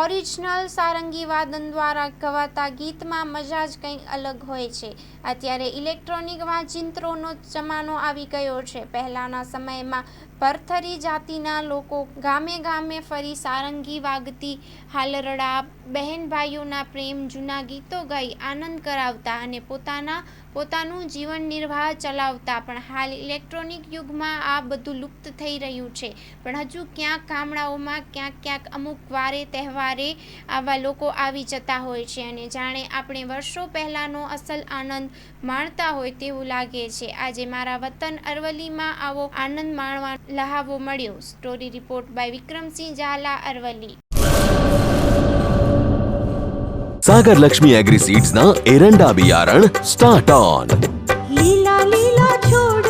Original Sarangi વાદન દ્વારા ગવાતા ગીતમાં મજા જ કંઈક અલગ હોય છે. અત્યારે ઇલેક્ટ્રોનિક વાજિંત્રોનો જમાનો આવી ગયો છે. પહેલાંના સમયમાં ભરથરી જાતિના લોકો ગામે ગામે ફરી સારંગી વાગતી હાલરડા બહેન ભાઈઓના પ્રેમ જૂના ગીતો ગાઈ આનંદ કરાવતા અને પોતાના પોતાનું જીવન નિર્વાહ ચલાવતા. પણ હાલ ઇલેક્ટ્રોનિક યુગમાં આ બધું લુપ્ત થઈ રહ્યું છે. પણ હજુ ક્યાંક ગામડાઓમાં ક્યાંક ક્યાંક અમુક વારે તહેવારે સવારે આવા લોકો આવી જતા હોય છે અને જાણે આપણે વર્ષો પહેલાંનો અસલ આનંદ માણતા હોય તેવું લાગે છે. આજે મારા વતન અરવલ્લીમાં આવો આનંદ માણવા લહાવો મળ્યો. Story report by Vikramsinh Zala Aravalli. Sagar Lakshmi agri સીડ્સના એરંડા બિયારણ સ્ટાર્ટ ઓન લીલા લીલા છોડ